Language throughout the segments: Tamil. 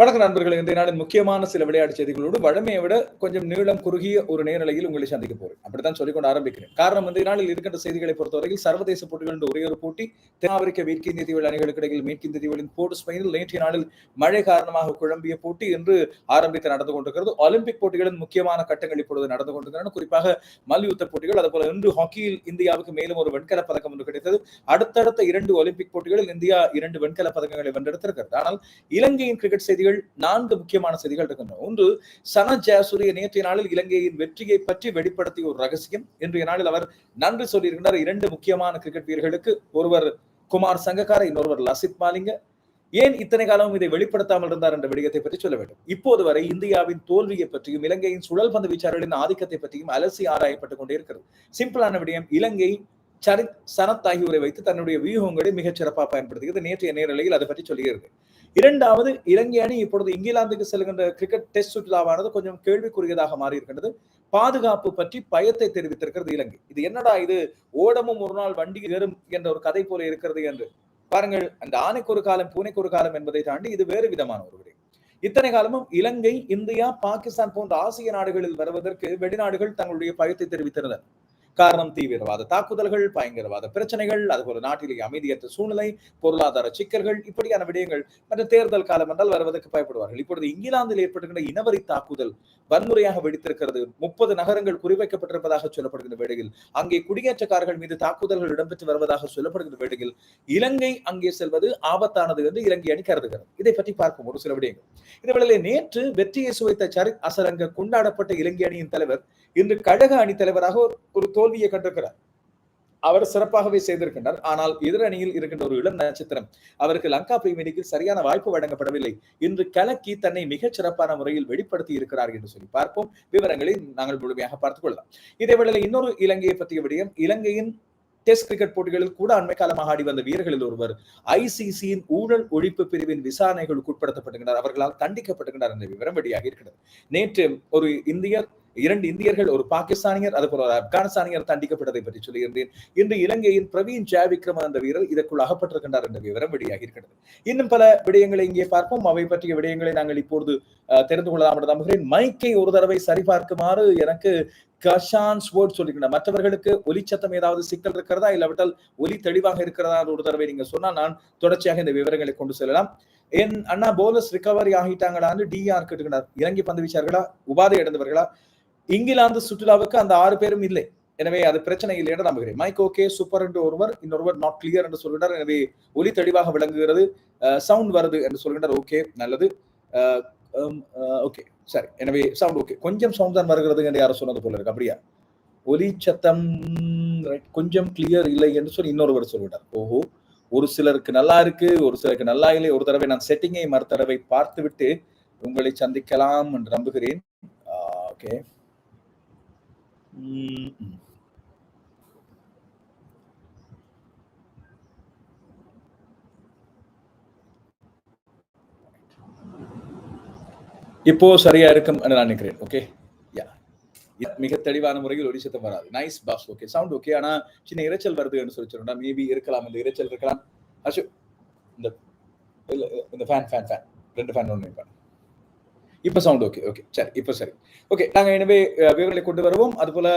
வணக்கம் நண்பர்கள் இன்றைய நாளின் முக்கியமான சில விளையாட்டு செய்திகளோடு வழமையை விட கொஞ்சம் நீளம் குறுகிய ஒரு நேரலையில் உங்களை சந்திக்க போறேன். அப்படித்தான் சொல்லிக்கொண்டு ஆரம்பிக்கிறேன். காரணம் இன்றைய நாளில் இருக்கின்ற செய்திகளை பொறுத்தவரையில் சர்வதேச போட்டிகள் ஒரே ஒரு போட்டி தென்னாப்பிரிக்க மேற்கிந்திய தீவுகள் அணிகளுக்கு இடையில் மேற்கிந்திய தீவுகளின் போர்ட் ஸ்பெயினில் நேற்றைய நாளில் மழை காரணமாக குழம்பிய போட்டி என்று ஆரம்பித்து நடந்து கொண்டிருக்கிறது. ஒலிம்பிக் போட்டிகளின் முக்கியமான கட்டங்கள் இப்பொழுது நடந்து கொண்டிருக்கின்றன. குறிப்பாக மல்யுத்த போட்டிகள் அதுபோல இன்று ஹாக்கியில் இந்தியாவுக்கு மேலும் ஒரு வெண்கல பதக்கம் ஒன்று கிடைத்தது. அடுத்தடுத்த இரண்டு ஒலிம்பிக் போட்டிகளில் இந்தியா இரண்டு வெண்கல பதக்கங்களை வென்றெடுத்திருக்கிறது. ஆனால் இலங்கையின் கிரிக்கெட் செய்திகள் நான்கு முக்கியமான செய்திகள் இருக்கின்றன. ஒன்று சன ஜெயசூரிய நேற்றைய நாளில் இலங்கையின் வெற்றியை பற்றி வெளிப்படுத்திய ஒரு ரகசியம். இன்றைய நாளில் அவர் நன்றி சொல்லியிருக்கிறார். இரண்டு முக்கியமான கிரிக்கெட் வீரர்களுக்கு ஒருவர் குமார் சங்கக்கார இன்னொருவர் லசித் மாலிங்க. ஏன் இத்தனை காலமும் இதை வெளிப்படுத்தாமல் இருந்தார் என்ற விடயத்தை பற்றி சொல்ல வேண்டும். இப்போது வரை இந்தியாவின் தோல்வியை பற்றியும் இலங்கையின் சுழல் பந்து வீச்சாளர்களின் ஆதிக்கத்தை பற்றியும் அலசி ஆராயப்பட்டுக் கொண்டே இருக்கிறது. சிம்பிளான விடயம் இலங்கை சரித் சனத் ஆகியோரை வைத்து தன்னுடைய வியூகங்களை மிகச் சிறப்பாக பயன்படுத்துகிறது. நேற்றைய நேரலையில் அதை பற்றி சொல்லுகிறது இரண்டாவது இலங்கை அணி இப்பொழுது இங்கிலாந்துக்கு செல்கின்ற கிரிக்கெட் டெஸ்ட் சுற்றுலாவானது கொஞ்சம் கேள்விக்குரியதாக மாறி இருக்கின்றது பாதுகாப்பு பற்றி பயத்தை தெரிவித்திருக்கிறது இலங்கை. இது என்னடா இது? ஓடமும் ஒரு நாள் வண்டி ஏறும் என்ற ஒரு கதை போல இருக்கிறது என்று. பாருங்கள் அந்த ஆணைக்கு ஒரு காலம் பூனைக்கு ஒரு காலம் என்பதை தாண்டி இது வேறு விதமான ஒரு விடயம் இத்தனை காலமும் இலங்கை இந்தியா பாகிஸ்தான் போன்ற ஆசிய நாடுகளில் வருவதற்கு வெளிநாடுகள் தங்களுடைய பயத்தை தெரிவித்திருந்தன. காரணம் தீவிரவாத தாக்குதல்கள் பயங்கரவாத பிரச்சனைகள் அதுபோல நாட்டிலே அமைதியற்ற சூழ்நிலை பொருளாதார சிக்கல்கள் இப்படியான விடயங்கள் மற்ற தேர்தல் காலம் என்றால் வருவதற்கு பயப்படுவார்கள். இப்பொழுது இங்கிலாந்தில் ஏற்படுகின்ற இனவரி தாக்குதல் வன்முறையாக வெடித்திருக்கிறது. முப்பது நகரங்கள் குறிவைக்கப்பட்டிருப்பதாக சொல்லப்படுகின்ற வேளையில் அங்கே குடியேற்றக்காரர்கள் மீது தாக்குதல்கள் இடம்பெற்று வருவதாக சொல்லப்படுகின்ற வேளையில் இலங்கை அங்கே செல்வது ஆபத்தானது என்று இலங்கை அணி கருதுகிறது. இதை பற்றி பார்ப்போம் ஒரு சில விடயங்கள். இந்த வேளையிலே நேற்று வெற்றியை சுவைத்த சரித் அசரங்க கொண்டாடப்பட்ட இலங்கை அணியின் தலைவர் இன்று கழக அணி தலைவராக ஒரு தோல்வியை கண்டிருக்கிறார். அவர் சிறப்பாகவே செய்திருக்கின்றார். ஆனால் எதிர் அணியில் இருக்கின்ற ஒரு இளம் நட்சத்திரம் அவருக்கு லங்கா பிரீமியர் சரியான வாய்ப்பு வழங்கப்படவில்லை. இன்று கலக்கி தன்னை மிகச் சிறப்பான முறையில் வெளிப்படுத்தி இருக்கிறார் என்று சொல்லி பார்ப்போம். விவரங்களை நாங்கள் முழுமையாக பார்த்துக் கொள்ளலாம். இதே இன்னொரு இலங்கையை பற்றிய விடயம் இலங்கையின் டெஸ்ட் கிரிக்கெட் போட்டிகளில் கூட அண்மை காலமாக ஆடி வந்த வீரர்களில் ஒருவர் ஐசிசியின் ஊழல் ஒழிப்பு பிரிவின் விசாரணைகளுக்கு உட்படுத்தப்படுகின்றனர் அவர்களால் தண்டிக்கப்பட்டுகின்றனர் என்ற விவரம் வெளியாக இருக்கிறது. நேற்று ஒரு இந்தியர் இரண்டு இந்தியர்கள் ஒரு பாகிஸ்தானியர் அதுபோல ஒரு ஆப்கானிஸ்தானியர் தண்டிக்கப்பட்டதை பற்றி சொல்லியிருந்தேன். இன்று இலங்கையின் பிரவீன் ஜெயவிக்ரம என்ற வீரர் இதற்குள் அகப்பட்டிருக்கின்றார் என்ற விவரம் வெளியாக இருக்கிறது இன்னும் பல விடயங்களை இங்கே பார்ப்போம். அவை பற்றிய விடயங்களை நாங்கள் இப்பொழுது தெரிந்து கொள்ளலாம் என்று நம்புகிறேன். மைக்கை ஒரு தடவை சரிபார்க்குமாறு எனக்கு கஷான் ஸ்வோர்ட் மற்றவர்களுக்கு ஒலி சத்தம் ஏதாவது சிக்கல் இருக்கிறதா? இல்லாவிட்டால் ஒலி தெளிவாக இருக்கிறதா ஒரு தடவை நீங்க சொன்னால் நான் தொடர்ச்சியாக இந்த விவரங்களை கொண்டு செல்லலாம். என் அண்ணா போலஸ் ரிகவரி ஆகிட்டாங்களான்னு டிஆர் கேட்டுக்கிறார் இறங்கி பந்து வீச்சார்களா? உபாதை அடைந்தவர்களா இங்கிலாந்து சுற்றுலாவுக்கு அந்த ஆறு பேரும் இல்லை. எனவே அது பிரச்சனை இல்லை என்று நம்புகிறேன். மைக் ஓகே சூப்பர் என்று ஒருவர் இன்னொருவர் நாட் கிளியர் என்று சொல்கிறார். எனவே ஒலி தெளிவாக விளங்குகிறது. சவுண்ட் வருது என்று சொல்கின்றார் ஓகே நல்லது. ஓகே சரி. எனவே சவுண்ட் ஓகே. கொஞ்சம் சவுண்ட் தான் வருகிறது என்று யாரும் சொன்னது போல இருக்கு. அப்படியா? ஒலி சத்தம் கொஞ்சம் கிளியர் இல்லை என்று சொல்லி இன்னொருவர் சொல்லிட்டார் ஓஹோ ஒரு சிலருக்கு நல்லா இருக்கு ஒரு சிலருக்கு நல்லா இல்லை. ஒரு தடவை நான் செட்டிங்கை மறு தடவை பார்த்து விட்டு உங்களை சந்திக்கலாம் என்று நம்புகிறேன். ஓகே. இப்போ சரியா இருக்கும் என்று நான் நினைக்கிறேன் ஓகே யா மிக தெளிவான முறையில் ஒளி சத்தம் வராது. Nice boss okay sound okay ஆனா சின்ன இரைச்சல் வருது என்று சொல்லி சொல்லணும் மேபி இருக்கலாம் இந்த இரைச்சல் இருக்கலாம். அசு இந்த இந்த ஃபேன் ஃபேன் ஃபேன் ரெண்டு ஃபேன் ஒன்று ஃபேன் இப்ப சவுண்ட் ஓகே ஓகே சரி இப்ப சரி. ஓகே நாங்கள் எனவே விவரங்களை கொண்டு வருவோம். அது போல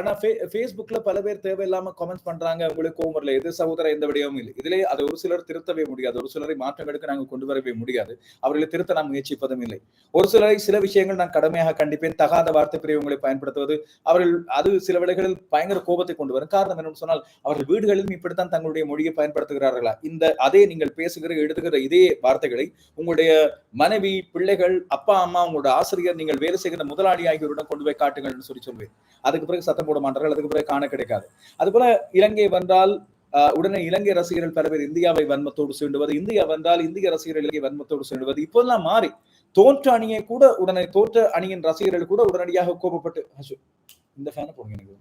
ஆனா ஃபேஸ்புக்ல பல பேர் தேவையில்லாம கமெண்ட்ஸ் பண்றாங்க. உங்களுக்கு கோவம் வரல எது சகோதர எந்த விடயமும் இல்லை. இதுல அது ஒரு சிலர் திருத்தவே முடியாது. ஒரு சிலரை மாற்றம் எடுக்க நாங்கள் கொண்டு வரவே முடியாது. அவர்களை திருத்த நாம் முயற்சிப்பதும் இல்லை. ஒரு சிலரை சில விஷயங்கள் நான் கடுமையாக கண்டிப்பேன். தகாத வார்த்தை பிரிவுகளை பயன்படுத்துவது அவர்கள் அது சில வேளைகளில் பயங்கர கோபத்தை கொண்டு வரும். காரணம் என்னன்னு சொன்னால் அவர்கள் வீடுகளிலும் இப்படித்தான் தங்களுடைய மொழியை பயன்படுத்துகிறார்களா? இந்த அதே நீங்கள் பேசுகிற எழுதுகிற இதே வார்த்தைகளை உங்களுடைய மனைவி பிள்ளைகள் அப்பா அம்மா உங்களோட ஆசிரியர் நீங்கள் வேலை செய்கிற முதலாளி ஆகியோருடன் கொண்டு போய் காட்டுங்கள்னு சொல்லி சொல்வேன். அதுக்கு பிறகு சத்தம் போட மாட்டார்கள் அதுக்கு பிறகு காண கிடைக்காது. அதுபோல இலங்கை வந்தால் உடனே இலங்கை ரசிகர்கள் பல பேர் இந்தியாவை வன்மத்தோடு சீண்டுவது இந்தியா வந்தால் இந்திய ரசிகர்கள் இலங்கை வன்மத்தோடு சீண்டுவது இப்போதெல்லாம் மாறி தோற்ற அணியை கூட உடனே தோற்ற அணியின் ரசிகர்கள் கூட உடனடியாக கோபப்பட்டு இந்த ஃபேனை போடுங்க எனக்கு.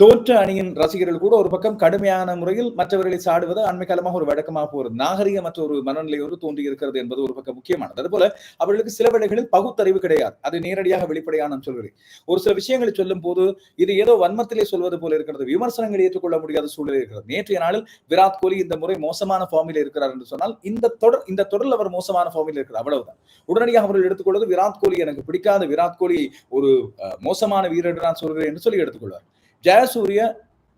தோற்ற அணியின் ரசிகர்கள் கூட ஒரு பக்கம் கடுமையான முறையில் மற்றவர்களை சாடுவது அண்மை காலமாக ஒரு வழக்கமாக போகிறது நாகரிகமற்ற ஒரு மனநிலையோடு தோன்றி இருக்கிறது என்பது ஒரு பக்கம் முக்கியமானது. அதுபோல அவர்களுக்கு சில வேளைகளில் பகுத்தறிவு கிடையாது. அது நேரடியாக வெளிப்படையாக நான் சொல்கிறேன். ஒரு சில விஷயங்களை சொல்லும் போது இது ஏதோ வன்மத்திலே சொல்வது போல இருக்கிறது. விமர்சனங்களை ஏற்றுக்கொள்ள முடியாத சூழல் இருக்கிறது. நேற்றைய நாளில் விராட் கோலி இந்த முறை மோசமான ஃபார்மில் இருக்கிறார் என்று சொன்னால் இந்த தொடர் இந்த தொடரில் அவர் மோசமான ஃபார்மில் இருக்கிறார். அவ்வளவுதான். உடனடியாக அவர்கள் எடுத்துக்கொள்வது விராட் கோலி எனக்கு பிடிக்காத. விராட் கோலி ஒரு மோசமான வீரர் நான் சொல்கிறேன் என்று சொல்லி எடுத்துக்கொள்வார். ஜெயசூரிய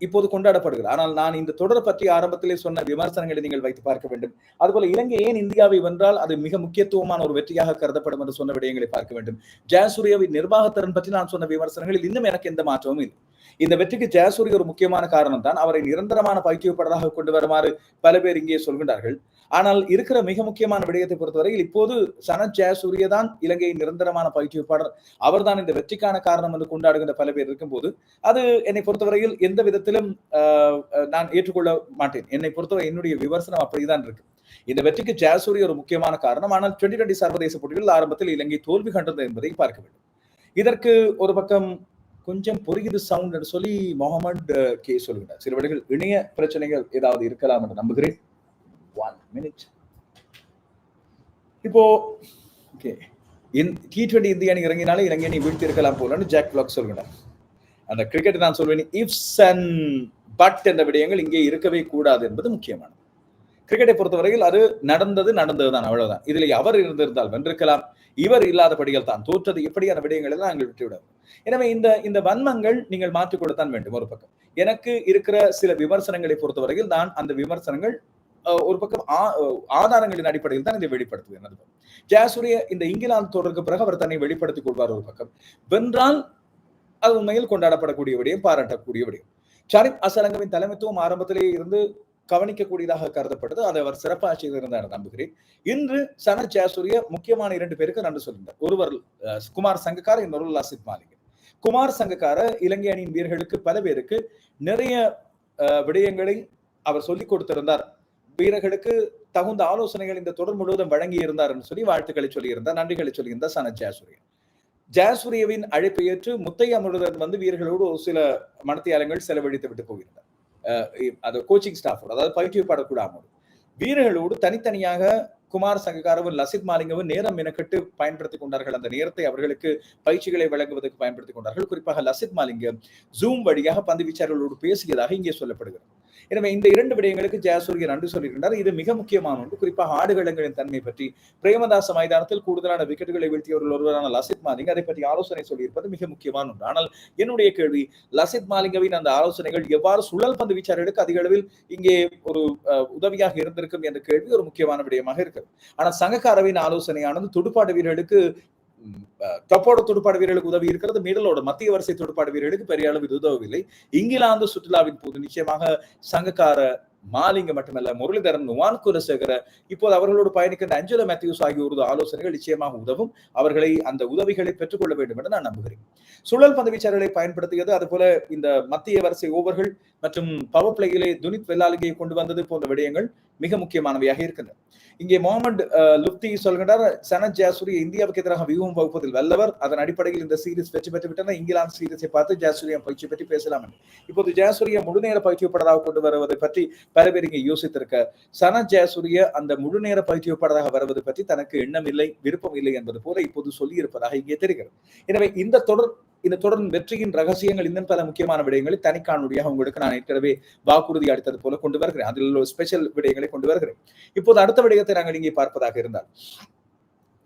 இப்போது கொண்டாடப்படுகிறது ஆனால் நான் இந்த தொடர் பற்றி ஆரம்பத்திலே சொன்ன விமர்சனங்களை நீங்கள் வைத்து பார்க்க வேண்டும். அதுபோல இலங்கை ஏன் இந்தியாவை வென்றால் அது மிக முக்கியத்துவமான ஒரு வெற்றியாக கருதப்படும் என்று சொன்ன விடயங்களை பார்க்க வேண்டும். ஜெயசூரியவின் நிர்வாகத்திறன் பற்றி நான் சொன்ன விமர்சனங்களில் இன்னும் எனக்கு எந்த மாற்றமும் இல்லை. இந்த வெற்றிக்கு ஜெயசூரிய ஒரு முக்கியமான காரணம் தான் அவரை நிரந்தரமான பயிற்சியப்படராக கொண்டு வருமாறு பல பேர் இங்கே சொல்கின்றார்கள். ஆனால் இருக்கிற மிக முக்கியமான விடயத்தை பொறுத்தவரையில் இப்போது சனத் ஜெயசூரிய தான் இலங்கையின் நிரந்தரமான பயிற்சியப்பாளர் அவர்தான் இந்த வெற்றிக்கான காரணம் என்று கொண்டாடுகின்ற பல பேர் இருக்கும்போது அது என்னை பொறுத்தவரையில் எந்த விதத்திலும் நான் ஏற்றுக்கொள்ள மாட்டேன். என்னை பொறுத்தவரை என்னுடைய விமர்சனம் அப்படிதான் இருக்கு. இந்த வெற்றிக்கு ஜெயசூரிய ஒரு முக்கியமான காரணம். ஆனால் டுவெண்டி டுவெண்டி சர்வதேச போட்டிகளில் ஆரம்பத்தில் இலங்கை தோல்வி கண்டது என்பதை பார்க்க வேண்டும். இதற்கு ஒரு பக்கம் கொஞ்சம் புரியுது சவுண்ட் என்று சொல்லி முகமது கே சொல்கிறார் சில வேளைகள் இணைய பிரச்சனைகள் ஏதாவது இருக்கலாம் என்று நம்புகிறேன். ஒன் மினிட் இப்போ ஓகே டி டுவெண்டி இந்திய அணி இறங்கினாலே இலங்கை அணி வீழ்த்தி இருக்கலாம் போலன்னு ஜாக் பிளாக் சொல்கிறார். அந்த கிரிக்கெட் நான் சொல்வேன் இஃப்ஸ் அண்ட் பட் என்ற விடயங்கள் இங்கே இருக்கவே கூடாது என்பது முக்கியமானது. கிரிக்கெட்டை பொறுத்தவரையில் அது நடந்தது நடந்தது தான் அவ்வளவுதான். இதில் அவர் இருந்திருந்தால் வென்றிருக்கலாம். இவர் இல்லாதபடிகள் தான் தோற்றது. எப்படியான விடயங்கள் எல்லாம் நாங்கள் விட்டுவிடும். எனவே இந்த இந்த வன்மங்கள் நீங்கள் மாற்றிக் கொடுத்தான் வேண்டும் ஒரு பக்கம். எனக்கு இருக்கிற சில விமர்சனங்களை பொறுத்தவரையில் நான் அந்த விமர்சனங்கள் ஒரு பக்கம் ஆதாரங்களின் அடிப்படையில் தான் இதை வெளிப்படுத்துது எனது ஜெயசூரிய இந்த இங்கிலாந்து தொடருக்கு பிறகு அவர் தன்னை வெளிப்படுத்திக் கொள்வார் ஒரு பக்கம். வென்றால் அது உண்மையில் கொண்டாடப்படக்கூடிய விடயம் பாராட்டக்கூடிய விடயம். சரித் அசலங்கவின் தலைமைத்துவம் ஆரம்பத்திலே இருந்து கவனிக்கக்கூடியதாக கருதப்பட்டது. அதை அவர் சிறப்பாக செய்திருந்தார் நம்புகிறேன். இன்று சன ஜெயசூரிய முக்கியமான இரண்டு பேருக்கு நன்றி சொல்லியிருந்தார் ஒருவர் குமார் சங்கக்கார இன்னொரு லசித் மாலிக். குமார் சங்கக்கார இலங்கை அணியின் வீரர்களுக்கு பல பேருக்கு நிறைய விடயங்களை அவர் சொல்லிக் கொடுத்திருந்தார். வீரர்களுக்கு தகுந்த ஆலோசனைகள் இந்த தொடர் முழுவதும் வழங்கி இருந்தார் என்று சொல்லி வாழ்த்துக்களை சொல்லியிருந்தார் நன்றிகளை சொல்லியிருந்தார் சன ஜாசூரிய ஜாசூரியவின் அழைப்பை ஏற்று முத்தைய அமிர்தன் வந்து வீரர்களோடு ஒரு சில மனத்தியாலங்கள் செலவழித்து விட்டு போயிருந்தார். அது கோச்சிங் ஸ்டாஃபோடு அதாவது பயிற்றுவிப்பாடக்கூடாமல் வீரர்களோடு தனித்தனியாக குமார் சங்ககாரவும் லசித் மாலிங்கவும் நேரம் மெனக்கெட்டு பயன்படுத்திக் கொண்டார்கள். அந்த நேரத்தை அவர்களுக்கு பயிற்சிகளை வழங்குவதற்கு பயன்படுத்திக் கொண்டார்கள். குறிப்பாக லசித் மாலிங்கம் ஜூம் வழியாக பந்து வீச்சாளர்களோடு பேசியதாக இங்கே சொல்லப்படுகிறது. எனவே இந்த இரண்டு விடயங்களுக்கு ஜெயசூரியன் நன்றி சொல்லியிருக்கிறார். இது மிக முக்கியமான ஒன்று. குறிப்பாக ஆடுகளங்களின் தன்மை பற்றி. பிரேமதாச மைதானத்தில் கூடுதலான விக்கெட்டுகளை வீழ்த்தியவர்கள் ஒருவரான லசித் மாலிங் அதை பற்றி ஆலோசனை சொல்லியிருப்பது மிக முக்கியமான ஒன்று. ஆனால் என்னுடைய கேள்வி லசித் மாலிங்கவின் அந்த ஆலோசனைகள் எவ்வாறு சுழல் பந்து வீச்சாளர்களுக்கு அதிக அளவில் இங்கே ஒரு உதவியாக இருந்திருக்கும் என்ற கேள்வி ஒரு முக்கியமான விடயமாக இருக்கிறது. ஆனால் சங்கக்காரவின் ஆலோசனையானது துடுப்பாடு வீரர்களுக்கு டப்போட துடுப்பாடு வீரர்களுக்கு உதவி இருக்கிறது. மிடலோட மத்திய வரிசை துடுப்பாடு வீரர்களுக்கு பெரிய அளவு இது உதவவில்லை. இங்கிலாந்து சுற்றுலாவின் போது நிச்சயமாக சங்கக்கார மாலிங்க மட்டுமல்ல முரளிதரன் நுவான் குலசேகர இப்போது அவர்களோடு பயணிக்கின்ற அஞ்சல மேத்யூஸ் ஆகியோரது ஆலோசனைகள் நிச்சயமாக உதவும். அவர்களை அந்த உதவிகளை பெற்றுக்கொள்ள வேண்டும் என்று நான் நம்புகிறேன். சுழல் பதவிச்சாரர்களை பயன்படுத்தியது அதுபோல இந்த மத்திய வரிசை ஓவர்கள் மற்றும் பவர் பிளேயிலே துனித் வெள்ளாளிகையை கொண்டு வந்தது போன்ற விடயங்கள் மிக முக்கியமானவையாக இருக்கின்றன. இங்கே முகமது லுப்தி சொல்கின்றார் சனத் ஜாசூரி இந்தியாவுக்கு எதிராக வியூகம் வகுப்பதில் வல்லவர். அதன் அடிப்படையில் இந்த சீரீஸ் வெற்றி பெற்று விட்டனர் இங்கிலாந்து சீரீஸை பார்த்து ஜாசூரியா பயிற்சி பற்றி பேசலாம். இப்போது ஜாசூரியா முழுநேர பயிற்சியப்படராக கொண்டு வருவதை பற்றி பல பேர் இங்கே யோசித்திருக்க சனத் ஜாசூரிய அந்த முழுநேர பயிற்சியப்படராக வருவது பற்றி தனக்கு எண்ணம் இல்லை விருப்பம் இல்லை என்பது போல இப்போது சொல்லி இருப்பதாக இங்கே தெரிகிறது. எனவே இந்த தொடர் இந்த தொடரின் வெற்றியின் ரகசியங்கள் இன்னும் பல முக்கியமான விடயங்களை தனிக்காணொலியாக உங்களுக்கு நான் ஏற்கனவே வாக்குறுதி அளித்தது போல கொண்டு வருகிறேன். அதில் ஒரு ஸ்பெஷல் விடயங்களை கொண்டு வருகிறேன். இப்போது அடுத்த விடயத்தை நாங்கள் இங்கே பார்ப்பதாக இருந்தால்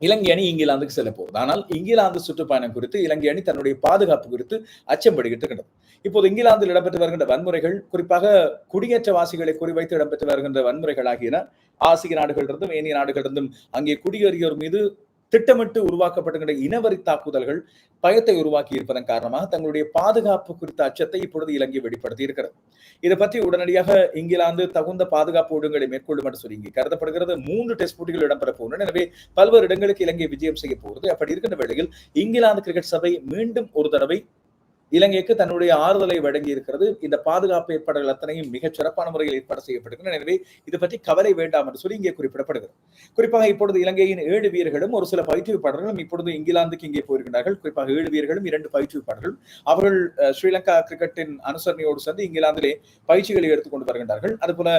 இலங்கை அணி இங்கிலாந்துக்கு செல்ல போகுது. ஆனால் இங்கிலாந்து சுற்றுப்பயணம் குறித்து இலங்கை அணி தன்னுடைய பாதுகாப்பு குறித்து அச்சம் படுகிட்டு இப்போது இங்கிலாந்தில் இடம்பெற்று வருகின்ற வன்முறைகள் குறிப்பாக குடியேற்றவாசிகளை குறிவைத்து இடம்பெற்று வருகின்ற வன்முறைகள் ஆகியன ஆசிய நாடுகளிலிருந்தும் ஏனைய நாடுகளிலிருந்தும் அங்கே குடியேறியோர் மீது திட்டமிட்டு உருவாக்கப்பட்டுகின்ற இனவரி தாக்குதல்கள் பயத்தை உருவாக்கி இருப்பதன் காரணமாக தங்களுடைய பாதுகாப்பு குறித்த அச்சத்தை இப்பொழுது இலங்கை வெளிப்படுத்தி இருக்கிறது. இதை பற்றி உடனடியாக இங்கிலாந்து தகுந்த பாதுகாப்பு ஒழுங்குகளை மேற்கொள்ளும் என்று சொல்லி இங்கே கருதப்படுகிறது. மூன்று டெஸ்ட் போட்டிகள் இடம்பெற போகின்றன. எனவே பல்வேறு இடங்களுக்கு இலங்கை விஜயம் செய்ய போகிறது. அப்படி இருக்கின்ற வேளையில் இங்கிலாந்து கிரிக்கெட் சபை மீண்டும் ஒரு தடவை இலங்கைக்கு தன்னுடைய ஆறுதலை வழங்கி இருக்கிறது. இந்த பாதுகாப்பு ஏற்பாடுகள் அத்தனையும் மிகச் சிறப்பான முறையில் ஏற்பாடு செய்யப்படுகின்றன எனவே இது பற்றி கவலை வேண்டாம் என்று சொல்லி இங்கே குறிப்பிடப்படுகிறது. குறிப்பாக இப்பொழுது இலங்கையின் ஏழு வீரர்களும் ஒரு சில பயிற்றுவிப்பாளர்களும் இப்பொழுது இங்கிலாந்துக்கு இங்கே போயிருக்கிறார்கள் குறிப்பாக ஏழு வீரர்களும் இரண்டு பயிற்றுவிப்பாளர்களும் அவர்கள் ஸ்ரீலங்கா கிரிக்கெட்டின் அனுசரணையோடு சேர்ந்து இங்கிலாந்திலே பயிற்சிகளை எடுத்துக்கொண்டு வருகின்றார்கள். அதுபோல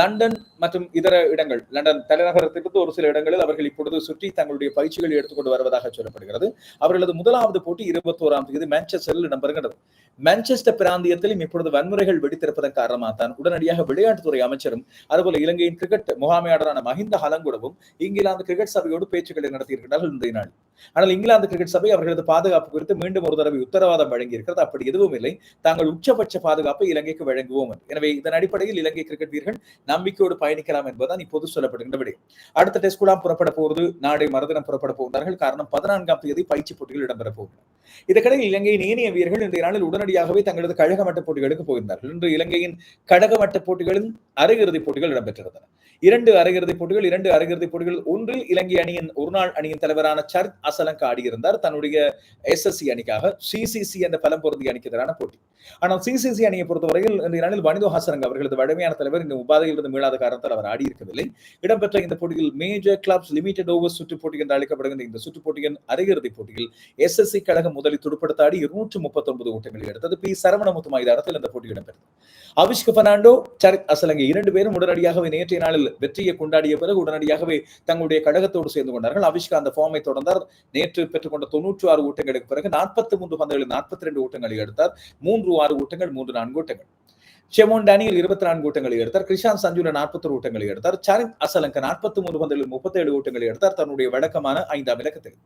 லண்டன் மற்றும் இதர இடங்கள் லண்டன் தலைநகரத்திலிருந்து ஒரு சில இடங்களில் அவர்கள் இப்பொழுது சுற்றி தங்களுடைய பயிற்சிகளை எடுத்துக்கொண்டு வருவதாக சொல்லப்படுகிறது. அவர்களது முதலாவது போட்டி இருபத்தோராம் தேதி மான்செஸ்டரில் இடம்பெறுகிறது மான்செஸ்டர் பிராந்தியத்திலும் இப்பொழுது வன்முறைகள் வெடித்திருப்பதன் காரணமாக தான் உடனடியாக விளையாட்டுத்துறை அமைச்சரும் அதுபோல இலங்கையின் கிரிக்கெட் முகாமையாளரான மஹிந்த ஹலங்குடவும் இங்கிலாந்து கிரிக்கெட் சபையோடு பேச்சுக்களை நடத்தியிருக்கிறார்கள் இன்றைய நாள். ஆனால் இங்கிலாந்து கிரிக்கெட் சபை அவர்களது பாதுகாப்பு குறித்து மீண்டும் ஒரு தடவை உத்தரவாதம் வழங்கியிருக்கிறது. அப்படி எதுவும் இல்லை. தாங்கள் உச்சபட்ச பாதுகாப்பை இலங்கைக்கு வழங்குவோம் எனவே இதன் அடிப்படையில் இலங்கை கிரிக்கெட் வீரர்கள் நம்பிக்கையோடு பயணிக்கலாம் என்பதுதான் இப்போது சொல்லப்படுகின்ற விடயம் அடுத்த டெஸ்ட் குழாம் புறப்பட போவது நாளை மறுதினம் புறப்பட போகிறார்கள் காரணம் பதினான்காம் தேதி பயிற்சி போட்டிகள் இடம்பெற போகின்றன. இதற்கிடையில் இலங்கையின் ஏனைய வீரர்கள் இன்றைய நாளில் உடனடியாகவே தங்களது கழக மட்ட போட்டிகளுக்கு போயிருந்தார்கள் இன்று இலங்கையின் கடக மட்ட போட்டிகளின் அரையிறுதிப் போட்டிகள் இடம்பெற்றிருந்தன. இரண்டு அரையிறுதிப் போட்டிகள் இரண்டு அரையிறுதிப் போட்டிகள் ஒன்றில் இலங்கை அணியின் ஒருநாள் அணியின் தலைவரான சரத் அசலங்க ஆடியிருந்தார். தன்னுடைய எஸ்எஸ்சி அணிக்காக சிசிசி என்ற பலம் பொருந்திய அணிக்கு எதிரான போட்டி. ஆனால் சிசிசி அணியை பொறுத்தவரையில் இந்த நாளில் வனிதோ ஹாசரங்க அவர்களது வழமையான தலைவர் இந்த உபாதையிலிருந்து மீளாத காரணத்தால் அவர் ஆடியிருக்கவில்லை. இடம்பெற்ற இந்த போட்டியில் மேஜர் கிளப்ஸ் லிமிடெட் ஓவர் சுற்று போட்டி என்று அழைக்கப்படுகின்ற இந்த சுற்று போட்டியின் அரையிறுதிப் போட்டியில் எஸ்எஸ்சி கழகம் முதலில் துடுப்படுத்தாடி இருநூற்று முப்பத்தி ஒன்பது ஓட்டங்களை எடுத்தது. பி. சரவணமுத்து மைதானத்தில் இந்த போட்டி இடம்பெற்றது. அவிஷ்க பெர்னாண்டோ சரத் அசலங்க இரண்டு பேரும் உடனடியாகவே நேற்றைய நாளில் வெற்றியை கொண்டாடிய பிறகு உடனடியாகவே தங்களுடைய கழகத்தோடு சேர்ந்து கொண்டார்கள். அவிஷ்கா அந்த ஃபார்மை தொடர்ந்தார். நேற்று பெற்றுக்கொண்ட தொன்னூற்று ஆறு ஓட்டங்களுக்கு பிறகு நாற்பத்தி மூன்று பந்துகளில் நாற்பத்தி ரெண்டு ஓட்டங்களை எடுத்தார். மூன்று ஆறு ஓட்டங்கள் மூன்று நான்கு ஓட்டங்கள். ஷெமோன் டேனியல் இருபத்தி நான்கு ஓட்டங்களை எடுத்தார். கிருஷாந்த் சஞ்சுல நாற்பத்தொரு ஓட்டங்களை எடுத்தார். சரித் அசலங்க நாற்பத்தி மூன்று பந்துகளில் முப்பத்தேழு ஓட்டங்களை எடுத்தார். தன்னுடைய வழக்கமான ஐந்தாம் இலக்கத்தில்.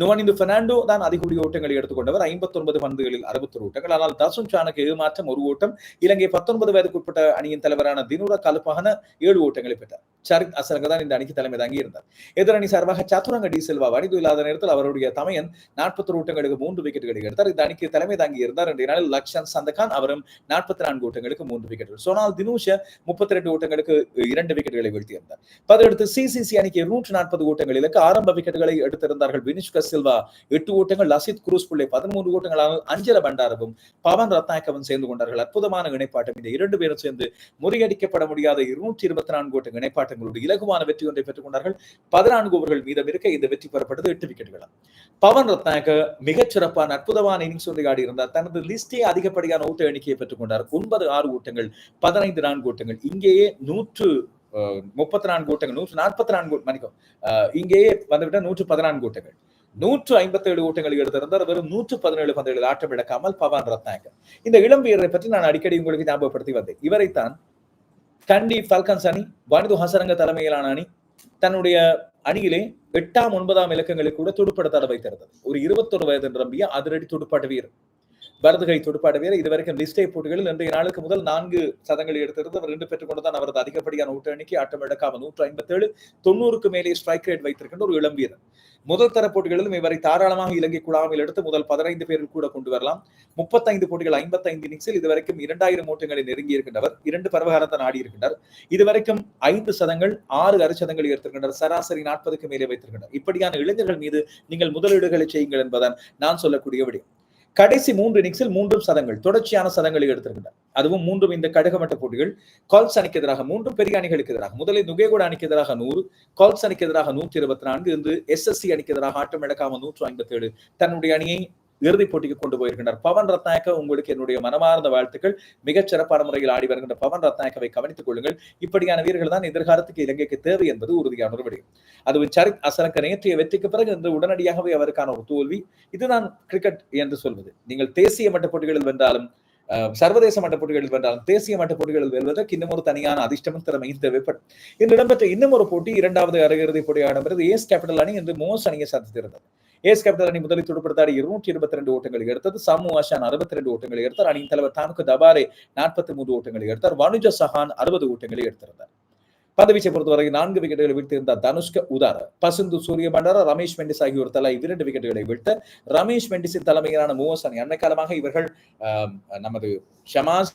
நுவனிந்து பெர்னாண்டோ தான் அதிகூடிய ஓட்டங்களை எடுத்துக்கொண்டவர். ஐம்பத்தொன்பது பந்துகளில் அறுபத்தொரு ஓட்டங்கள். ஆனால் தசுன் சானுக்கு ஏமாற்றம் ஒரு ஓட்டம். இலங்கை பத்தொன்பது வயதுக்குட்பட்ட அணியின் தலைவரான தினுர கலப்பான ஏழு ஓட்டங்களை பெற்றார். சரித் அசலங்க தான் இந்த அணிக்கு தலைமை தாங்கி இருந்தார். எதிரணி சார்பாக சதுரங்க டி செல்வா வனிது இல்லாத நேரத்தில் அவருடைய தமையன் நாற்பத்தொரு ஓட்டங்களுக்கு மூன்று விக்கெட்டுகளை எடுத்தார். இந்த அணிக்கு தலைமை தாங்கி இருந்தார். இன்றைய நாளில் லக்ஷன் சந்தகான் அவரும் நாற்பத்தி நான்கு ஓட்டங்களுக்கு மூன்று விக்கெட்டுகள். சோனால் தினூஷ முப்பத்தி ரெண்டு ஓட்டங்களுக்கு இரண்டு விக்கெட்டுகளை வீழ்த்தியிருந்தார். அதையடுத்து சிசிசி அணிக்கு நூற்று நாற்பது ஓட்டங்களுக்கு ஆரம்ப விக்கெட்டுகளை எடுத்திருந்தார்கள் வினிஷ்க சில்வா. எட்டு ஓட்டங்கள் லசித் குரூஸ் புள்ளை பதிமூன்று ஓட்டங்களான அஞ்சல பண்டாரவும் பவன் ரத்னாயக்கவும் சேர்ந்து கொண்டார்கள். அற்புதமான இணைப்பாட்டம். இந்த இரண்டு பேரும் சேர்ந்து முறியடிக்கப்பட முடியாத இருநூற்றி இருபத்தி நான்கு ஓட்ட இணைப்பாட்டங்களோடு இலகுவான வெற்றி ஒன்றை பெற்றுக் கொண்டார்கள். பதினான்கு ஓவர்கள் மீதம் இருக்க இந்த வெற்றி பெறப்பட்டது எட்டு விக்கெட்டுகள் பவன் ரத்னாயக்க மிகச் சிறப்பான அற்புதமான இன்னிங்ஸ் ஒன்றை ஆடி இருந்தார் தனது லிஸ்டே அதிகப்படியான ஓட்ட எண்ணிக்கையை பெற்றுக் கொண்டார். ஒன்பது ஆறு ஓட்டங்கள் பதினைந்து நான்கு ஓட்டங்கள் இங்கேயே நூற்று முப்பத்தி நான்கு ஓட்டங்கள் நூற்று நாற்பத்தி நான்கு மணிக்கும் இங்கேயே வந்துவிட்டால் நூற்று பதினான்கு ஓட்டங்கள் நூற்று ஐம்பத்தி ஏழு ஓட்டங்கள் எடுத்திருந்தார் வெறும் நூற்று பதினேழு பந்துகளில் ஆட்டம் இழக்காமல் பவான் ரத்னாக இந்த இளம் வீரரை பற்றி நான் அடிக்கடி உங்களுக்கு ஞாபகப்படுத்தி வந்தேன் இவரைத்தான் கண்டி பல்கன்ஸ் அணி வானிது ஹசரங்க தலைமையிலான அணி தன்னுடைய அணியிலே எட்டாம் ஒன்பதாம் இலக்கங்களை கூட துடுப்படுத்தாட வைத்திருந்தது ஒரு இருபத்தொரு வயது நிரம்பிய அதிரடி துடுப்பாட்ட வீரர் வரதுகை துடுப்பாட்ட வீரர். இதுவரைக்கும் லிஸ்டே போட்டிகளில் இன்றைய நாளுக்கு முதல் நான்கு சதங்களை எடுத்திருந்து அவர் ரெண்டு பெற்றுக் கொண்டுதான் அவரது அதிகப்படியான ஊட்ட எண்ணிக்கை ஆட்டம் இழக்காமல் நூற்று ஐம்பத்தி ஏழு தொண்ணூறுக்கு மேலே ஸ்ட்ரைக் ரேட் வைத்திருக்கின்ற ஒரு இளம் வீரர். முதல் தர போட்டிகளிலும் இவரை தாராளமாக இலங்கை குழாமில் எடுத்து முதல் பதினைந்து பேரில் கூட கொண்டு வரலாம். முப்பத்தைந்து போட்டிகள் ஐம்பத்தைந்து இன்னிங்ஸில் இதுவரைக்கும் இரண்டாயிரம் ஓட்டங்களை நெருங்கி இருக்கின்றவர். இரண்டு பரவகாரத்தை நாடி இருக்கின்றார். இதுவரைக்கும் ஐந்து சதங்கள் ஆறு அரைச்சதங்கள் எடுத்திருக்கின்றனர் சராசரி நாற்பதுக்கு மேலே வைத்திருக்கின்றனர் இப்படியான இளைஞர்கள் மீது நீங்கள் முதலீடுகளை செய்யுங்கள் என்பதான் நான் சொல்லக்கூடிய விடயம். கடைசி மூன்று இன்னிங்ஸில் மூன்றும் சதங்கள் தொடர்ச்சியான சதங்களை எடுத்திருக்கின்றனர் அதுவும் மூன்றும் இந்த கடகமட்ட போட்டிகள். கால்ஸ் அணிக்கு எதிராக மூன்றும் பெரிய அணிகளுக்கு எதிராக முதலில் நுகேகோட அணிக்கு எதிராக நூறு கால்ஸ் அணிக்கு எதிராக நூற்றி இருபத்தி நான்கு இன்று எஸ்எஸ்சி அணிக்கு எதிராக ஆட்டம் இழக்காம நூற்று ஐம்பத்தி ஏழு தன்னுடைய அணியை இறுதிப் போட்டிக்கு கொண்டு போயிருக்கின்றார் பவன் ரத்நாயக்க உங்களுக்கு என்னுடைய மனமார்ந்த வாழ்த்துக்கள். மிகச் சிறப்பான முறையில் ஆடி வருகின்ற பவன் ரத்நாயக்கவை கவனித்துக் கொள்ளுங்கள். இப்படியான வீரர்கள் தான் எதிர்காலத்துக்கு இலங்கைக்கு தேவை என்பது உறுதியான ஒரு விடயம். அதுவும் சரித் அசலக்க நேற்றைய வெற்றிக்கு பிறகு இந்த உடனடியாகவே அவருக்கான ஒரு தோல்வி. இதுதான் கிரிக்கெட் என்று சொல்வது. நீங்கள் தேசிய மட்ட போட்டிகளில் வென்றாலும் சர்வதேச மட்ட போட்டிகளில் வென்றாலும் தேசிய மட்ட போட்டிகளில் வெல்வதற்கு இன்னும் ஒரு தனியான அதிர்ஷ்டமும் திறமையும் தேவைப்படும். இன்று இடம்பெற்ற இன்னும் ஒரு போட்டி இரண்டாவது அரையிறுதி போட்டியாக இடம்பெறுது ஏஸ் கேபிட்டல் அணி இன்று மோஸ் அணியை சந்தித்திருந்தது ஏஸ் கேபிட்டல் அணி முதலில் துடுப்படுத்தாடி இருநூற்றி இருபத்தி ரெண்டு ஓட்டங்களை எடுத்தது. சமு ஆஷான் அறுபத்தி ரெண்டு ஓட்டங்களை எடுத்தார். அணியின் தலைவர் தானுக்கு தபாரே நாற்பத்தி மூன்று ஓட்டங்களை எடுத்தார். வனுஜ சஹான் அறுபது ஓட்டங்களை எடுத்திருந்தார். பந்துவீச்சை பொறுத்தவரை நான்கு விக்கெட்டுகளை வீழ்த்தியிருந்த தனுஷ்க உதார. பசுந்து சூரிய பண்டார ரமேஷ் மெண்டிஸ் ஆகியோர் தலா இரண்டு விக்கெட்டுகளை வீழ்த்த. ரமேஷ் மெண்டிஸின் தலைமையிலான மூவசன் அணி அண்மை காலமாக இவர்கள் நமது ஷமாஸ்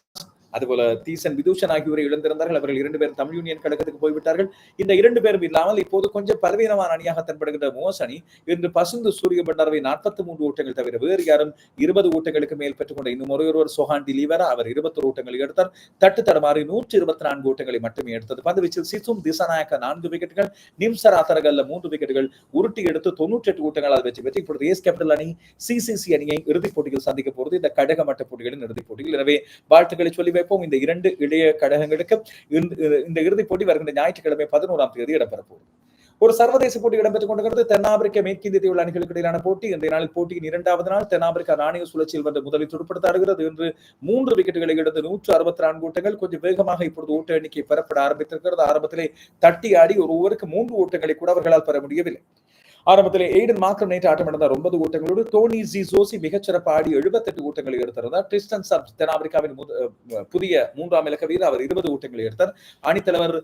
அதுபோல தீசன் விதூஷன் ஆகியோரை இழந்திருந்தார்கள். அவர்கள் இரண்டு பேரும் தமிழ் யூனியன் கழகத்துக்கு போய்விட்டார்கள். இந்த இரண்டு பேரும் இல்லாமல் இப்போது கொஞ்சம் பலவீனமான அணியாக தென்படுகின்ற மோஸ் அணி இன்று பசுந்து சூரிய பண்டாரவை நாற்பத்தி மூன்று ஓட்டங்கள் தவிர வேறு யாரும் இருபது ஓட்டங்களுக்கு மேல் பெற்றுக்கொண்ட இன்னும் ஒருவர் சொஹாண்டி லீவரா அவர் இருபத்தொரு ஓட்டங்களை எடுத்தார். தட்டு தடமாறி நூற்றி இருபத்தி நான்கு ஓட்டங்களை மட்டுமே எடுத்தது. பந்து வீச்சில் சிசும் திசாநாயக்க நான்கு விக்கெட்டுகள் நிம்சர் ஆத்தரகல்ல மூன்று விக்கெட்டுகள் உருட்டி எடுத்து தொன்னூற்றி எட்டு ஓட்டங்களால் வெற்றி பெற்று இப்பொழுது ஏஸ் கேபிட்டல் அணி சிசிசி அணியை இறுதிப் போட்டியில் சந்திக்க போகிறது. இந்த கடக மட்ட போட்டிகளின் இறுதிப் போட்டியில் எனவே வாழ்த்துக்களை சொல்லி வைப்போம். இந்த இரண்டு இளைய கழகங்களுக்கு இந்த- இறுதிப் போட்டி வருகின்ற ஞாயிற்றுக்கிழமை பதினோராம் தேதி இடம்பெற ஒரு சர்வதேச போட்டி இடம்பெற்றுக் கொண்டிருக்கிறது. தென்னாப்பிரிக்க மேற்கிந்திய தீவு அணிகளுக்கு இடையிலான போட்டி. இன்றைய நாளில் போட்டியின் இரண்டாவது நாள் தென்னாப்பிரிக்கா நாணய சுழற்சியில் வந்து முதலில் துடுப்படுத்தாடுகிறது இன்று மூன்று விக்கெட்டுகளை எடுத்து நூற்று அறுபத்தி நான்கு ஓட்டங்கள் கொஞ்சம் வேகமாக இப்பொழுது ஓட்ட எண்ணிக்கை பெறப்பட ஆரம்பித்திருக்கிறது. ஆரம்பத்திலே தட்டி ஆடி ஒரு ஓவருக்கு மூன்று ஓட்டங்களை கூட அவர்களால் பெற முடியவில்லை. ஆரம்பத்திலே எய்டன் மார்க்கம் நேற்று ஆட்டமிழந்தார் ஒன்பது ஓட்டங்களோடு டோனி ஜி ஜோசி மிகச்சிறப்பு ஆடி எழுபத்தெட்டு ஓட்டங்களை எடுத்திருந்தார். டிஸ்டன் சப் தென்னாப்பிரிக்காவின் புதிய மூன்றாம் இலக்க வீரர் அவர் இருபது ஓட்டங்களை எடுத்தார். அணித்தலைவர்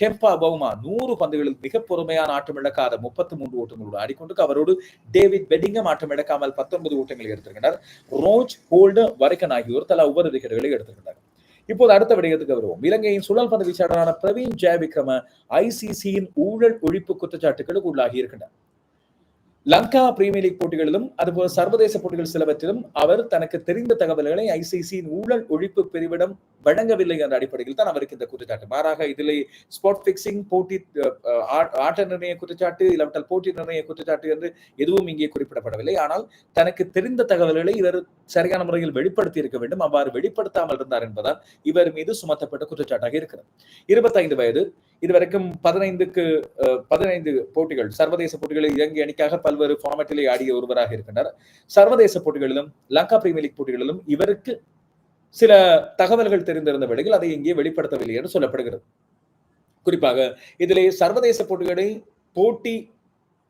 டெம்பா பவுமா நூறு பந்துகளில் மிக பொறுமையான ஆட்டம் இழக்காத முப்பத்தி மூன்று ஓட்டங்களோடு ஆடிக்கொண்டு அவரோடு டேவிட் பெட்டிங்கம் ஆட்டம் இழக்காமல் பத்தொன்பது ஓட்டங்களை எடுத்திருக்கிறார் ரோஜ் ஹோல்டு வரைக்கன் ஆகியோர் தலா ஒவ்வொரு விக்கெட்டுகளை எடுத்திருக்கிறார் இப்போது அடுத்த விடயத்துக்கு வருவோம் இலங்கையின் சுழல் பந்து வீச்சாளரான பிரவீன் ஜெயவிக்ரம ஐசிசியின் ஊழல் ஒழிப்பு குற்றச்சாட்டுகளுக்கு உள்ளாகி இருக்கின்றனர் லங்கா பிரீமியர் லீக் போட்டிகளிலும் அதுபோல சர்வதேச போட்டிகள் சிலவற்றிலும் அவர் தனக்கு தெரிந்த தகவல்களை ஐசிசியின் ஊழல் ஒழிப்பு பிரிவிடம் வழங்கவில்லை என்ற அடிப்படையில் தான் அவருக்கு இந்த குற்றச்சாட்டு. மாறாக இதில் ஸ்பாட் பிக்சிங் போட்டி ஆட்ட நிர்ணய குற்றச்சாட்டு இல்லாவிட்டால் போட்டி நிர்ணய குற்றச்சாட்டு என்று எதுவும் இங்கே குறிப்பிடப்படவில்லை. ஆனால் தனக்கு தெரிந்த தகவல்களை இவர் சரியான முறையில் வெளிப்படுத்தி இருக்க வேண்டும். அவ்வாறு வெளிப்படுத்தாமல் இருந்தார் என்பதால் இவர் மீது சுமத்தப்பட்ட குற்றச்சாட்டாக இருக்கிறது. இருபத்தைந்து வயது இதுவரைக்கும் பதினைந்துக்கு பதினைந்து போட்டிகள் சர்வதேச போட்டிகளில் இலங்கை அணிக்காக பல்வேறு ஃபார்மேட்டிலே ஆடிய ஒருவராக இருக்கின்றார். சர்வதேச போட்டிகளிலும் லங்கா பிரீமியர் லீக் போட்டிகளிலும் இவருக்கு சில தகவல்கள் தெரிந்திருந்த வேளையில் அதை இங்கே வெளிப்படுத்தவில்லை என்று சொல்லப்படுகிறது. குறிப்பாக இதிலே சர்வதேச போட்டிகளை போட்டி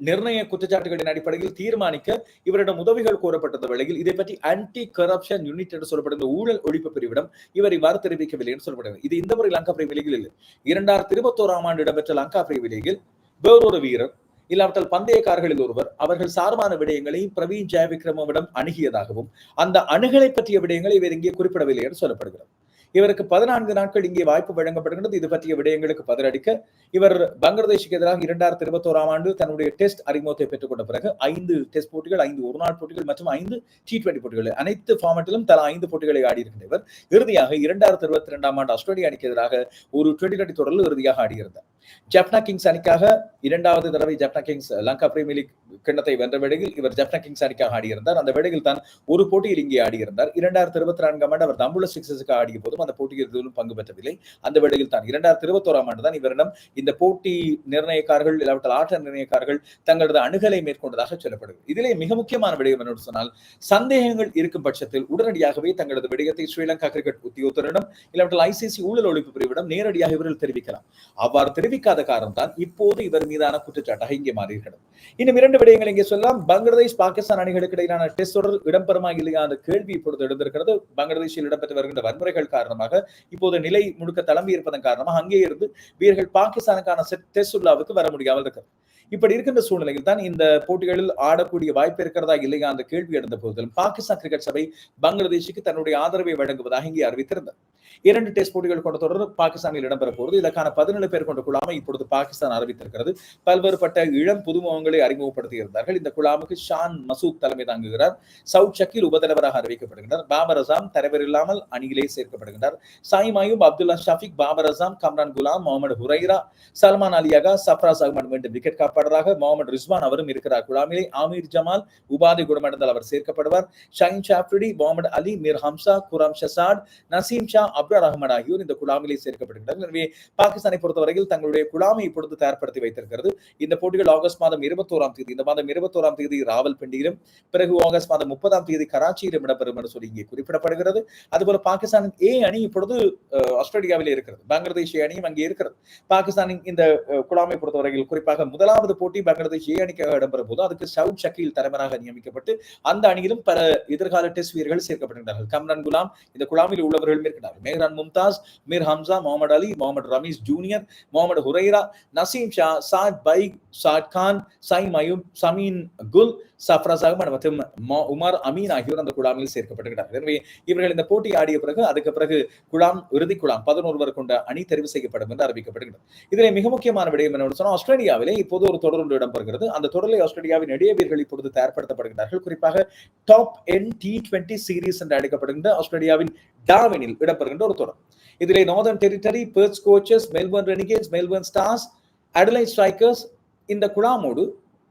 நிர்ணய குற்றச்சாட்டுகளின் அடிப்படையில் தீர்மானிக்க இவரிடம் உதவிகள் கோரப்பட்டத வேளையில் இதை பற்றி ஆன்டி கரப்ஷன் யூனிட் என்று சொல்லப்படுகிற ஊழல் ஒழிப்பு பிரிவிடம் இவர் இவ்வாறு தெரிவிக்கவில்லை என்று சொல்லப்படுகிறது. இது இந்த முறை லங்கா விலையில் லீகில் இல்லை. இரண்டாயிரத்தி இருபத்தோராம் ஆண்டு இடம்பெற்ற லங்கா பிரீமியர் லீகில் வேறொரு வீரர் இல்லாவிட்டால் பந்தயக்காரர்களில் ஒருவர் அவர்கள் சார்பான விடயங்களை பிரவீன் ஜெயவிக்ரமவிடம் அணுகியதாகவும் அந்த அணுகலை பற்றிய விடயங்களை இவர் இங்கே குறிப்பிடவில்லை என்று சொல்லப்படுகிறது. இவருக்கு பதினான்கு நாட்கள் இங்கே வாய்ப்பு வழங்கப்படுகிறது இது பற்றிய விடயங்களுக்கு பதிலளிக்க இவர் பங்களாதேஷுக்கு எதிராக இரண்டாயிரத்தி இருபத்தோராம் ஆண்டு தன்னுடைய டெஸ்ட் அறிமுகத்தை பெற்றுக்கொண்ட பிறகு ஐந்து டெஸ்ட் போட்டிகள் ஐந்து ஒருநாள் போட்டிகள் மற்றும் ஐந்து டி டுவெண்டி போட்டிகள் அனைத்து ஃபார்மட்டிலும் தலா ஐந்து போட்டிகளை ஆடியிருக்கின்ற இவர் இறுதியாக இரண்டாயிரத்தி இருபத்தி இரண்டாம் ஆண்டு ஆஸ்திரேலிய அணிக்கு எதிராக ஒரு டுவெண்டி டுவெண்டி தொடரில் இறுதியாக ஆடியிருந்தார். ஜப்னா கிங்ஸ் அணிக்காக இரண்டாவது தடவை Jaffna kings Lanka premier league கிண்ணத்தை வென்ற வேளையில் இவர் ஜப்னா கிங்ஸ் அணிக்காக ஆடியிருந்தார். அந்த வேளையில் தான் ஒரு போட்டியில் இங்கே ஆடியிருந்தார். இரண்டாயிரத்தி இருபத்தி நான்காம் ஆண்டு அவர் தம்புல சிக்ஸஸுக்கு ஆடிய போதும் அந்த போட்டியில் எதுவும் பங்கு பெற்றவில்லை. அந்த வேளையில் தான் இரண்டாயிரத்தி இருபத்தோராம் ஆண்டு தான் இவரிடம் இந்த போட்டி நிர்ணயக்காரர்கள் இல்லாவிட்டால் ஆட்ட நிர்ணயக்காரர்கள் தங்களது அணுகலை மேற்கொண்டதாக சொல்லப்படுகிறது. இதிலே மிக முக்கியமான விடயம் என்னன்னு சொன்னால் சந்தேகங்கள் இருக்கும் பட்சத்தில் உடனடியாகவே தங்களது விடயத்தை ஸ்ரீலங்கா கிரிக்கெட் உத்தியோகத்தரிடம் இல்லாவிட்டால் ஐசிசி ஊழல் ஒழிப்பு பிரிவிடம் நேரடியாக இவர்கள் தெரிவிக்கலாம். அவ்வாறு சிந்திக்காத காரணம் தான் இப்போது இவர் மீதான குற்றச்சாட்டாக இங்கே மாறியிருக்கிறது. இன்னும் இரண்டு விடயங்கள் இங்கே சொல்லலாம். பங்களாதேஷ் பாகிஸ்தான் அணிகளுக்கு இடையிலான டெஸ்ட் தொடர் இடம்பெறுமா இல்லையா அந்த கேள்வி இப்பொழுது எழுந்திருக்கிறது. பங்களாதேஷில் இடம்பெற்று வருகின்ற வன்முறைகள் காரணமாக இப்போது நிலை முழுக்க தளம்பி இருப்பதன் காரணமாக அங்கே இருந்து வீரர்கள் பாகிஸ்தானுக்கான டெஸ்ட் உள்ளாவுக்கு வர முடியாமல் இருக்கிறது. இப்படி இருக்கின்ற சூழ்நிலையில் தான் இந்த போட்டிகளில் ஆடக்கூடிய வாய்ப்பு இருக்கிறதா இல்லையா அந்த கேள்வி எழுந்த போதிலும் பாகிஸ்தான் கிரிக்கெட் சபை பங்களாதேஷுக்கு தன்னுடைய ஆதரவை வழங்குவதாக இங்கே அறிவித்திருந்தது. இரண்டு டெஸ்ட் போட்டிகள் கொண்ட தொடர் பாகிஸ்தானில் இடம்பெற போகிறது இதற்கான பதினேழு பேர் கொண்ட குழாமை இப்பொழுது பாகிஸ்தான் அறிவித்திருக்கிறது. பல்வேறுபட்ட இளம் புதுமுகங்களை அறிமுகப்படுத்தி இருந்தார்கள். இந்த குழாமுக்கு ஷான் மசூத் தலைமை தாங்குகிறார். சவுத் ஷக்கீல் உபதலைவராக அறிவிக்கப்படுகின்றார். பாபர் அசாம் தலைவர் இல்லாமல் அணியிலே சேர்க்கப்படுகின்றார். சாய் அப்துல்லா ஷாஃபிக் பாபர் அசாம் கம்ரான் குலாம் முகமது ஹுரைரா சல்மான் அலியாக சப்ராஸ் அகமது மீண்டும் விக்கெட் காப்பாளராக முகமது ரிஸ்வான் அவரும் இருக்கிறார். குழாமிலே ஆமீர் ஜமால் உபாதை குணமடைந்தால் அவர் சேர்க்கப்படுவார். ஷைன் ஷாஃப்ரிடி முகமது அலி மீர் ஹம்சா குராம் ஷசாட் நசீம் ஷா அப்ரார் அகமது ஆகியோர் இந்த குழாமிலே சேர்க்கப்படுகின்றனர். எனவே பாகிஸ்தானை பொறுத்தவரையில் தங்களுடைய குழாமை இப்பொழுது தயார்படுத்தி வைத்திருக்கிறது. இந்த போட்டிகள் ஆகஸ்ட் மாதம் இருபத்தோராம் தேதி இந்த மாதம் இருபத்தோராம் தேதி ராவல்பிண்டியிலும் பிறகு ஆகஸ்ட் மாதம் முப்பதாம் தேதி கராச்சியிலும் இடம்பெறும் என்று சொல்லி இங்கே குறிப்பிடப்படுகிறது. அதுபோல பாகிஸ்தானின் ஏ அணி இப்பொழுது ஆஸ்திரேலியாவிலே இருக்கிறது. பங்களாதேஷ் அணியும் அங்கே இருக்கிறது. பாகிஸ்தானின் இந்த குழாமை பொறுத்தவரையில் குறிப்பாக முதலாவது போட்டி பங்களாதேஷ் ஏ அணிக்காக இடம்பெறும் போது அதுக்கு சவுத் ஷக்கீல் தலைவராக நியமிக்கப்பட்டு அந்த அணியிலும் பல எதிர்கால டெஸ்ட் வீரர்கள் சேர்க்கப்படுகின்றார்கள். கம்ரான் குலாம் இந்த குழாமில் உள்ளவர்களும் இருக்கிறார்கள் மேஹ்ரான் மும்தாஸ் மீர் ஹம்சா முகமது அலி முகமது ரமீஸ் ஜூனியர் முகமது ஹுரைரா நசீம் ஷா சாத் பைக் சாத் கான் சைம் அயூப் சமீன் குல் சஃப்ராஸ் அகமது மற்றும் உமர் அமீன் ஆகியோர் அந்த குழாமில் சேர்க்கப்படுகிறார்கள் எனவே இவர்கள் இந்த போட்டி ஆடிய பிறகு அதுக்கு பிறகு குழாம் இறுதி குழாம் பதினோருவர் கொண்ட அணி தெரிவு செய்யப்படும் என்று அறிவிக்கப்படுகிறது இதில் மிக முக்கியமான விடயம் என்ன சொன்னால் ஆஸ்திரேலியாவிலே இப்போது ஒரு தொடர் ஒன்று இடம்பெறுகிறது. அந்த தொடரில் ஆஸ்திரேலியாவின் இடைய வீரர்கள் இப்பொழுது தயார்படுத்தப்படுகிறார்கள் குறிப்பாக top end T twenty series என்று அழைக்கப்படுகின்ற ஆஸ்திரேலியாவின் டாவினில் இடம்பெறுகின்ற ஒரு தொடர். இதிலே northern territory purse coaches Melbourne Renegades Melbourne Stars Adelaide strikers இந்த குழாமோடு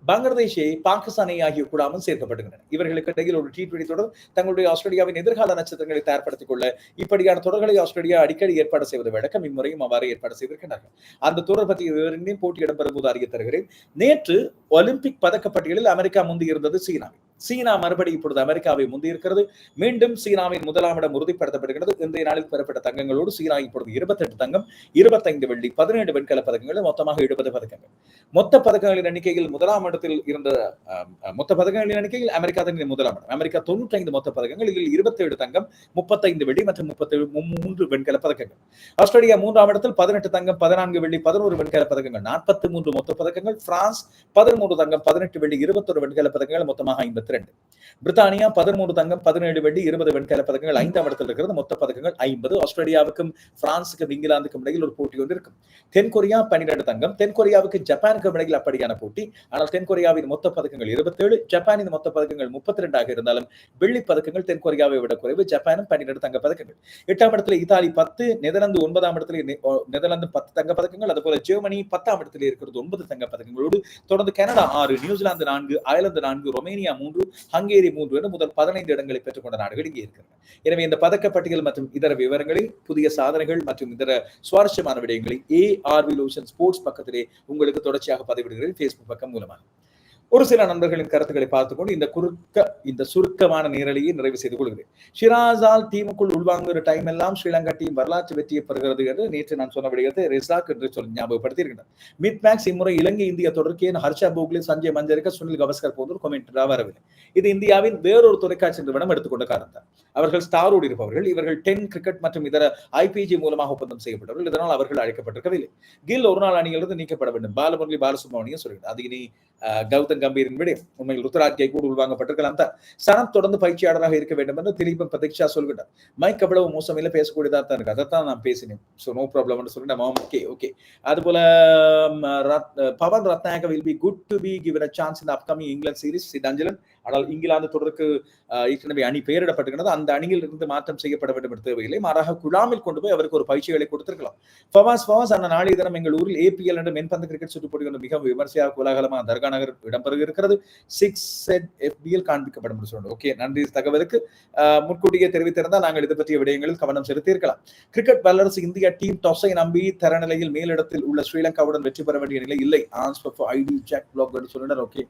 பங்களாதேஷை பாகிஸ்தானை ஆகிய கூடாமல் சேர்க்கப்படுகின்றன. இவர்களுக்கு இடையில் ஒரு டி டுவெண்டி தொடர் தங்களுடைய ஆஸ்திரேலியாவின் எதிர்கால நட்சத்திரங்களை தயார்படுத்திக் கொள்ள இப்படியான தொடர்களை ஆஸ்திரேலியா அடிக்கடி ஏற்பாடு செய்வது வழக்கம் இம்முறையும் அவ்வாறு ஏற்பாடு செய்திருக்கிறார்கள் அந்த தொடர் பற்றிய விவரங்களையும் போட்டி இடம்பெறும் போது அறிய தருகிறேன். நேற்று ஒலிம்பிக் பதக்கப்பட்டியலில் அமெரிக்கா முந்தி இருந்தது சீனா சீனா மறுபடி இப்பொழுது அமெரிக்காவை முந்தியிருக்கிறது. மீண்டும் சீனாவின் முதலாமிடம் உறுதிப்படுத்தப்படுகிறது. இன்றைய நாளில் பெறப்பட்ட தங்கங்களோடு சீனா இப்பொழுது இருபத்தெட்டு தங்கம் இருபத்தைந்து வெள்ளி பதினேழு வெண்கல பதக்கங்கள் மொத்தமாக எழுபது பதக்கங்கள். மொத்த பதக்கங்களின் எண்ணிக்கையில் முதலாம் இடத்தில் இருந்த மொத்த பதக்கங்களின் எண்ணிக்கையில் அமெரிக்கா தான் முதலாம் இடம். அமெரிக்கா தொண்ணூற்றி ஐந்து மொத்த பதக்கங்கள் இதில் இருபத்தேழு தங்கம் முப்பத்தைந்து வெள்ளி மற்றும் முப்பத்தேழு மூன்று வெண்கல பதக்கங்கள். ஆஸ்திரேலியா மூன்றாம் இடத்தில் பதினெட்டு தங்கம் பதினான்கு வெள்ளி பதினோரு வெண்கல பதக்கங்கள் நாற்பத்தி மூன்று மொத்த பதக்கங்கள். பிரான்ஸ் பதிமூன்று தங்கம் பதினெட்டு வெள்ளி இருபத்தொரு வெண்கல பதக்கங்கள் மொத்தமாக ஐம்பத்தி இருபத்தி ரெண்டு. பிரித்தானியா பதிமூணு தங்கம் பதினேழு வெள்ளி இருபது வெண்கல பதக்கங்கள் ஐந்தாம் இடத்தில் இருக்கிறது. மொத்த பதக்கங்கள் ஐம்பது. ஆஸ்திரேலியாவுக்கும் பிரான்ஸுக்கும் இங்கிலாந்துக்கும் இடையில் ஒரு போட்டி ஒன்று இருக்கும். தென்கொரியா பன்னிரண்டு தங்கம். தென்கொரியாவுக்கு ஜப்பானுக்கும் இடையில் அப்படியான போட்டி. ஆனால் தென்கொரியாவின் மொத்த பதக்கங்கள் இருபத்தேழு. ஜப்பானின் மொத்த பதக்கங்கள் முப்பத்தி ரெண்டாக இருந்தாலும் வெள்ளி பதக்கங்கள் தென்கொரியாவை விட குறைவு. ஜப்பானும் பன்னிரண்டு தங்க பதக்கங்கள். எட்டாம் இடத்துல இத்தாலி பத்து நெதர்லாந்து ஒன்பதாம் இடத்துல நெதர்லாந்து பத்து தங்க பதக்கங்கள். அதுபோல ஜெர்மனி பத்தாம் இடத்துல இருக்கிறது ஒன்பது தங்க பதக்கங்களோடு. தொடர்ந்து கனடா ஆறு நியூசிலாந்து நான்கு அயர்லாந்து நான்கு ரொமேனியா மூன்று ஹங்கேரி மூன்று என முதல் பதினைந்து இடங்களை பெற்றுக்கொண்ட நாடுகள் இங்கே இருக்கின்றன. எனவே இந்த பதக்க பட்டியல் மற்றும் இதர விவரங்களை புதிய சாதனைகள் மற்றும் இதர சுவாரஸ்யமான விடயங்களை ஏ ஆர்வி லோஷன் ஸ்போர்ட்ஸ் பக்கத்திலே உங்களுக்கு தொடர்ச்சியாக பதிவிடுகிறேன். ஃபேஸ்புக் பக்கம் மூலமாக. ஒரு சில நண்பர்களின் கருத்துக்களை பார்த்துக்கொண்டு இந்த குறுக்க இந்த சுருக்கமான நேரலையை நிறைவு செய்து கொள்கிறேன். ஷிராஸால் டீமுக்குள் உள்வாங்குகிற டைம் எல்லாம் ஸ்ரீலங்கா டீம் வரலாற்று வெற்றியை பெறுகிறது என்று நேற்று நான் சொன்ன விடயத்தை ரிசாக் என்று சொல்லி ஞாபகப்படுத்தி இருக்கின்றனர் மிட் மேக்ஸ் இம்முறை இலங்கை இந்திய தொடருக்கு ஹர்ஷா போக்லி சஞ்சய் மஞ்சரிக்க சுனில் கவஸ்கர் போன்ற கொமெண்டரா வரவில்லை. இது இந்தியாவின் வேறொரு தொலைக்காட்சி நிறுவனம் எடுத்துக்கொண்ட காரணம் அவர்கள் ஸ்டாரோடு இருப்பவர்கள் இவர்கள் டென் கிரிக்கெட் மற்றும் இதர ஐபிஜி மூலமாக ஒப்பந்தம் செய்யப்பட்டவர்கள் இதனால் அவர்கள் அழைக்கப்பட்டிருக்கவில்லை. கில் ஒரு நாள் அணியிலிருந்து நீக்கப்பட வேண்டும். பாலமுரளி பாலசுப்ரமணியம் சொல்கிறார். அது இனி கௌதம் கம்பீரின் கம்பீரின்படி உண்மையில் ருத்ராஜ் கூட உள்வாங்கப்பட்டிருக்கலாம். தான் சனம் தொடர்ந்து பயிற்சியாளராக இருக்க வேண்டும் என்று திலீபன் பிரதீக்ஷா சொல்கிட்டார் மைக் அவ்வளவு மோசம் இல்லை பேசக்கூடியதா தான் இருக்கு. அதைத்தான் நான் பேசினேன். ஸோ நோ ப்ராப்ளம் சொல்லி நம்ம ஓகே ஓகே அதுபோல ம், Pavan Rathnayake will be good to be given a chance in upcoming England series Sithanjalan ஆனால் இங்கிலாந்து தொடருக்கு ஏற்கனவே அணி பெயரிடப்பட்டிருக்கிறது. அந்த அணியில் இருந்து மாற்றம் செய்யப்பட வேண்டும் என்று தேவையில்லை. மாறாக குழாமில் கொண்டு போய் அவருக்கு ஒரு பயிற்சிகளை கொடுத்திருக்கலாம். ஃபவாஸ் ஃபவாஸ் அந்த நாளைய தினம் எங்கள் ஊரில் ஏபிஎல் என்ற மென்பந்து கிரிக்கெட் சுற்றுப் போட்டி ஒன்று மிக விமர்சையாக கோலாகலமாக தர்கா நகர் இடம்பெறுக இருக்கிறது. சிக்ஸ் செட் எஃபிஎல் காண்பிக்கப்படும் என்று சொன்னோம் ஓகே நன்றி தகவலுக்கு. முன்கூட்டியே தெரிவித்திருந்தால் நாங்கள் இதை பற்றிய விடயங்களில் கவனம் செலுத்தியிருக்கலாம். கிரிக்கெட் வல்லரசு இந்தியா டீம் டாஸை நம்பி தரநிலையில் மேலிடத்தில் உள்ள ஸ்ரீலங்காவுடன் வெற்றி பெற வேண்டிய நிலை இல்லை. ஆன்ஸ் ஐடி ஜாக் பிளாக் என்று சொன்னர் ஓகே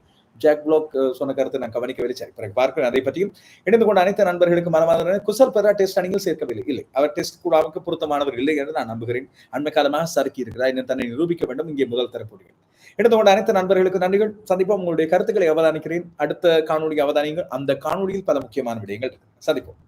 ஜாக் பிளாக் சொன்ன கருத்தை நான் கவனிக்கவில்லை சரி பிறகு பார்க்கிறேன் அதை பற்றியும் இணைந்து கொண்ட அனைத்து நண்பர்களுக்கு மனமான குசல் பெறா டெஸ்ட் அணியில் சேர்க்கவில்லை. இல்லை அவர் டெஸ்ட் கூட அவருக்கு பொருத்தமானவர் இல்லை என்று நான் நம்புகிறேன். அண்மை காலமாக சறுக்கி இருக்கிறார். இன்னும் தன்னை நிரூபிக்க வேண்டும். இங்கே முதல் தரப்படுகிறேன் இணைந்து கொண்ட அனைத்து நண்பர்களுக்கு நன்றிகள். சந்திப்போம். உங்களுடைய கருத்துக்களை அவதானிக்கிறேன். அடுத்த காணொலி அவதானிங்கள் அந்த காணொலியில் பல முக்கியமான விடயங்கள் சந்திப்போம்.